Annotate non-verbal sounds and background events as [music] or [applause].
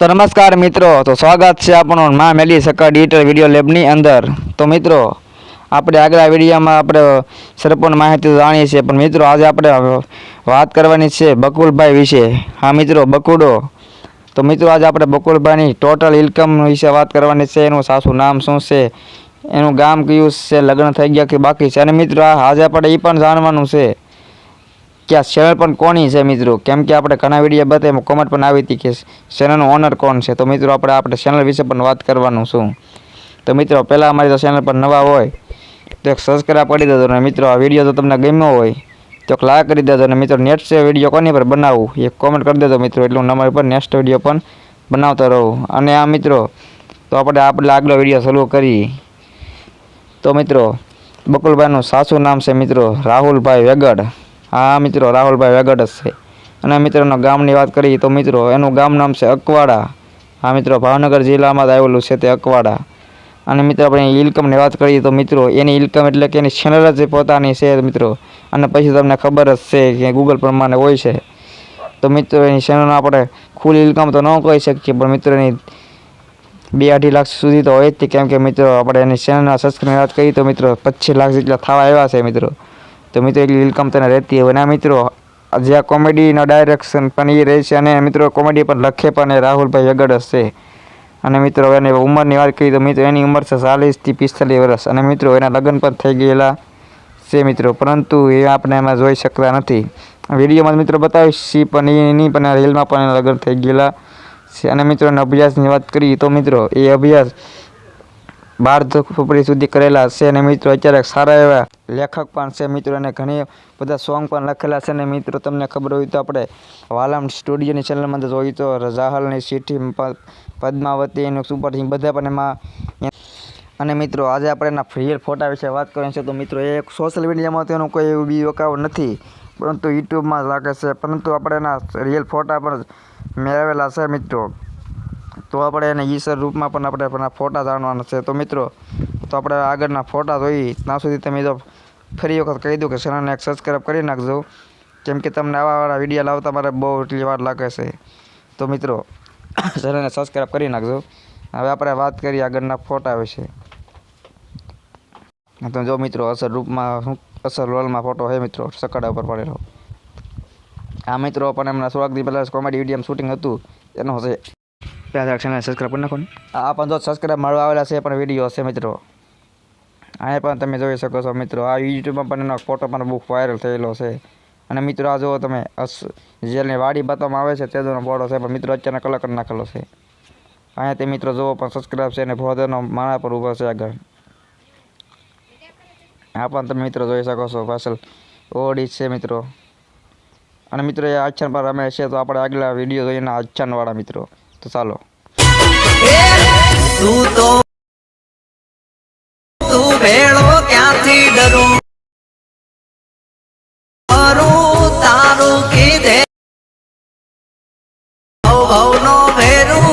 તો નમસ્કાર મિત્રો, તો સ્વાગત છે આપણું મા મેલી સકા ડિજિટલ વીડિયો લેબની અંદર. તો મિત્રો, આપણે આગલા વિડીયોમાં આપણે સરપંચ માહિતી જાણીએ છીએ, પણ મિત્રો આજે આપણે વાત કરવાની છે બકુલભાઈ વિશે. હા મિત્રો, બકુડો. તો મિત્રો, આજે આપણે બકુલભાઈની ટોટલ ઇન્કમ વિશે વાત કરવાની છે, એનું સાસુ નામ શું છે, એનું ગામ કયું છે, લગ્ન થઈ ગયા કે બાકી છે. અને મિત્રો આજે આપણે એ પણ જાણવાનું છે કે આ ચેનલ પણ કોની છે મિત્રો? કેમ કે આપણે ઘણા વીડિયો બતાવ્યા કોમેન્ટ પણ આવી હતી કે ચેનલનો ઓનર કોણ છે? તો મિત્રો, આપણે આપણે ચેનલ વિશે પણ વાત કરવાનું શું તો મિત્રો, પહેલાં અમારી તો ચેનલ પર નવા હોય, તો એક સબસ્ક્રાઈબ કરી દેજો અને મિત્રો. આ વીડિયો જો તમને ગમ્યો હોય, તો એક લાઈક કરી દેજો અને મિત્રો. નેક્સ્ટ વીડિયો કોની પર બનાવવું એક કોમેન્ટ કરી દેજો મિત્રો. એટલું અમારી પર નેક્સ્ટ વીડિયો પણ બનાવતો રહું. અને આ મિત્રો, તો આપણે આપણે આગલો વીડિયો શરૂ કરી તો મિત્રો, બકુલભાઈનું સાસું નામ છે મિત્રો, રાહુલભાઈ વેગડ. હા, મિત્રો, રાહુલભાઈ વેગડ જ છે. અને મિત્રોના ગામની વાત કરીએ તો મિત્રો, એનું ગામ નામ છે અકવાડા. હા, મિત્રો, ભાવનગર જિલ્લામાં જ આવેલું છે તે અકવાડા. અને મિત્રો, આપણે ઇન્કમની વાત કરીએ તો મિત્રો, એની ઇન્કમ એટલે કે એની ચેનલ જ પોતાની છે મિત્રો, અને પછી તમને ખબર જ છે કે ગૂગલ પ્રમાણે હોય છે. તો મિત્રો, એની ચેનલનો આપણે ફૂલ ઇન્કમ તો ન કહી શકીએ, પણ મિત્રો, એની બે અઢી લાખ સુધી તો હોય જ કેમ કે મિત્રો, આપણે એની ચેનલના સબસ્ક્રાઈબ વાત કરીએ તો મિત્રો, પચીસ લાખ જેટલા થવા આવ્યા છે મિત્રો. તો મિત્રો, એટલી ઇન્કમ તને રહેતી હોય અને મિત્રો, જે આ કોમેડીનો ડાયરેક્શન પણ એ રહે છે અને મિત્રો, કોમેડી પણ લખે પણ એ રાહુલભાઈ અગડ હશે અને મિત્રો એની ઉંમરની વાત કરીએ તો મિત્રો, એની ઉંમર છે ચાલીસથી પિસ્તાલીસ વર્ષ. અને મિત્રો, એના લગ્ન પણ થઈ ગયેલા છે મિત્રો, પરંતુ એ આપણે એમાં જોઈ શકતા નથી. વિડીયોમાં મિત્રો બતાવીશ, પણ એની પણ રીલમાં પણ એના લગ્ન થઈ ગયેલા છે. અને મિત્રોના અભ્યાસની વાત કરીએ તો મિત્રો, એ અભ્યાસ બાર ફેબ્રુઆરી સુધી કરેલા છે અને મિત્રો, અત્યારે સારા એવા લેખક પણ છે મિત્રો અને ઘણી બધા સોંગ પણ લખેલા છે અને મિત્રો, તમને ખબર હોય તો આપણે વાલમ સ્ટુડિયોની ચેનલમાં તો જોઈ તો રાહલની સિટી પદ્માવતીનું પદ્માવતી સુપર બધા પણ એમાં અને મિત્રો, આજે આપણે એના રિયલ ફોટા વિશે વાત કરવાની છે તો મિત્રો, એ સોશિયલ મીડિયામાં તેનું કોઈ એવું બી અકાઉન્ટ નથી, પરંતુ યુટ્યુબમાં લાગે છે. પરંતુ આપણે એના રિયલ ફોટા પણ મેળવેલા છે મિત્રો. તો આપણે એને ઈસર રૂપમાં પણ આપણે આપણા ફોટા જાણવાના છે. તો મિત્રો, તો આપણે આગળના ફોટા જોઈ, ત્યાં સુધી તમે જો ફરી વખત કહી દઉં કે ચેનલને એક સબસ્ક્રાઈબ કરી નાખજો. કેમ કે તમને આવાવાળા વીડિયો લાવતા મારે બહુ એટલી વાર લાગે છે. તો મિત્રો [coughs] ચેનલને સબસ્ક્રાઈબ કરી નાખજો. હવે આપણે વાત કરીએ આગળના ફોટા વિશે. તો જો મિત્રો અસર રૂપમાં શું અસર રોલમાં ફોટો છે મિત્રો, સકડા ઉપર પડેલો. આ મિત્રો પણ એમના થોડાક દી પહેલાં કોમેડી વીડિયો શૂટિંગ હતું. એનો છે પહેલાં ચેનલ સબસ્ક્રાઈબ કરી નાખો આ પણ જો સબસ્ક્રાઈબ મળવા આવેલા છે પણ વીડિયો હશે મિત્રો. અહીંયા પણ તમે જોઈ શકો છો મિત્રો. આ યુટ્યુબમાં પણ એનો ફોટો પણ બહુ વાયરલ થયેલો છે. અને મિત્રો, આ જુઓ તમે જેલની વાડી બતાવવામાં આવે છે તેનો બોર્ડો છે, પણ મિત્રો અત્યારના કલર કરી નાખેલો છે. અહીંયા તે મિત્રો જુઓ, પણ સબસ્ક્રાઈબ છે અને ભોદરનો માળા પર ઊભો છે આગળ. આ પણ તમે મિત્રો જોઈ શકો છો, પાછળ ઓડી છે મિત્રો. અને મિત્રો, એ આચ્છન પર રમે છે, તો આપણે આગલા વીડિયો જોઈને આચ્છાનવાળા મિત્રો. તો ચાલો. તું તો તું ભેળો ક્યાંથી ડરું તારું કીધે ભવનો ભેરું